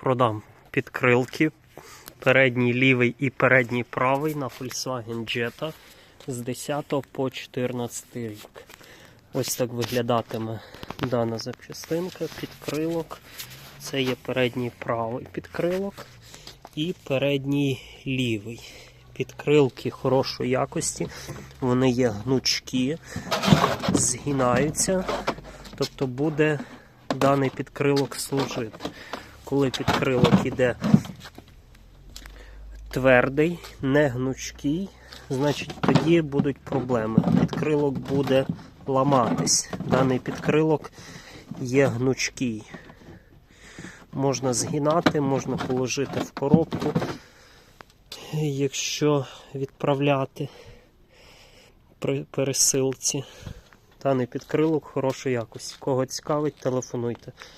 продам підкрилки. Передній лівий і передній правий на Volkswagen Jetta з 10 по 14 рік. Ось так виглядатиме дана запчастинка, підкрилок. Це є передній правий підкрилок і передній лівий. Підкрилки хорошої якості, вони є гнучкі, згинаються, тобто буде даний підкрилок служити. Коли підкрилок іде твердий, не гнучкий, значить тоді будуть проблеми. Підкрилок буде ламатись. Даний підкрилок є гнучкий. Можна згинати, можна положити в коробку, якщо відправляти при пересилці. Даний підкрилок хорошої якості. Кого цікавить, телефонуйте.